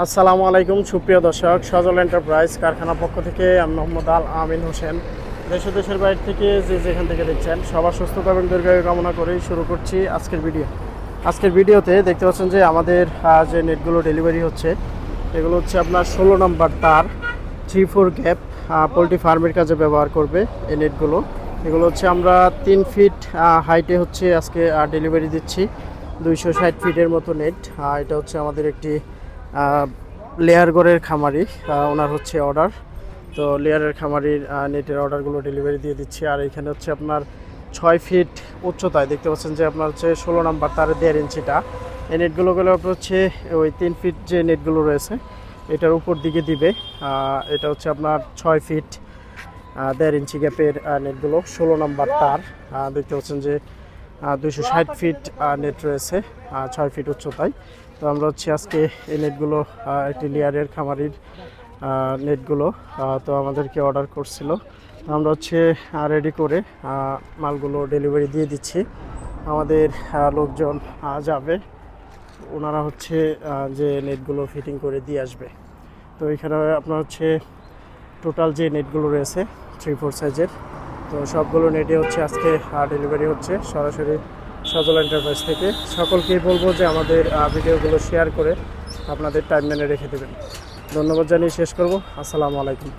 আসসালামু আলাইকুম, সুপ্রিয় দর্শক। সজল এন্টারপ্রাইজ কারখানা পক্ষ থেকে আমি মোহাম্মদ আল আমিন হোসেন। দেশ দেশের বাইরে থেকে যে যেখান থেকে দেখছেন, সবার সুস্থতা এবং দীর্ঘায়ু কামনা করেই শুরু করছি আজকের ভিডিও। আজকের ভিডিওতে দেখতে পাচ্ছেন যে আমাদের যে নেটগুলো ডেলিভারি হচ্ছে, এগুলো হচ্ছে আপনার ষোলো নম্বর তার থ্রি ফোর গ্যাপ পোলট্রি ফার্মের কাজে ব্যবহার করবে এই নেটগুলো। এগুলো হচ্ছে আমরা তিন ফিট হাইটে হচ্ছে আজকে ডেলিভারি দিচ্ছি, দুইশো ষাট ফিটের মতো নেট। এটা হচ্ছে আমাদের একটি লেয়ারগড়ের খামারি ওনার হচ্ছে অর্ডার তো লেয়ারের খামারির নেটের অর্ডারগুলো ডেলিভারি দিয়ে দিচ্ছি। আর এখানে হচ্ছে আপনার ছয় ফিট উচ্চতায়, দেখতে পাচ্ছেন যে আপনার হচ্ছে ষোলো নাম্বার তার দেড় ইঞ্চিটা। এই নেটগুলো গেলে আপনার হচ্ছে ওই তিন ফিট যে নেটগুলো রয়েছে, এটার উপর দিকে দিবে। এটা হচ্ছে আপনার ছয় ফিট দেড় ইঞ্চি গ্যাপের নেটগুলো, ষোলো নাম্বার তার। দেখতে পাচ্ছেন যে দুশো ষাট ফিট নেট রয়েছে ছয় ফিট উচ্চতায়। তো আমরা হচ্ছে আজকে এই নেটগুলো একটি লেয়ারের খামারির নেটগুলো তো আমাদেরকে অর্ডার করছিল। আমরা হচ্ছে রেডি করে মালগুলো ডেলিভারি দিয়ে দিচ্ছি। আমাদের লোকজন যাবে। ওনারা হচ্ছে যে নেটগুলো ফিটিং করে দিয়ে আসবে। তো এখানে আপনার হচ্ছে টোটাল যে নেটগুলো রয়েছে থ্রি ফোর সাইজের তো সবগুলো নেটে হচ্ছে আজকে ডেলিভারি হচ্ছে। সরাসরি সজল এন্টারপ্রাইজ থেকে। সকলকেই বলব যে আমাদের ভিডিওগুলো শেয়ার করে আপনাদের টাইম মেনে রেখে দেবেন। ধন্যবাদ জানিয়ে শেষ করব। আসসালামু আলাইকুম।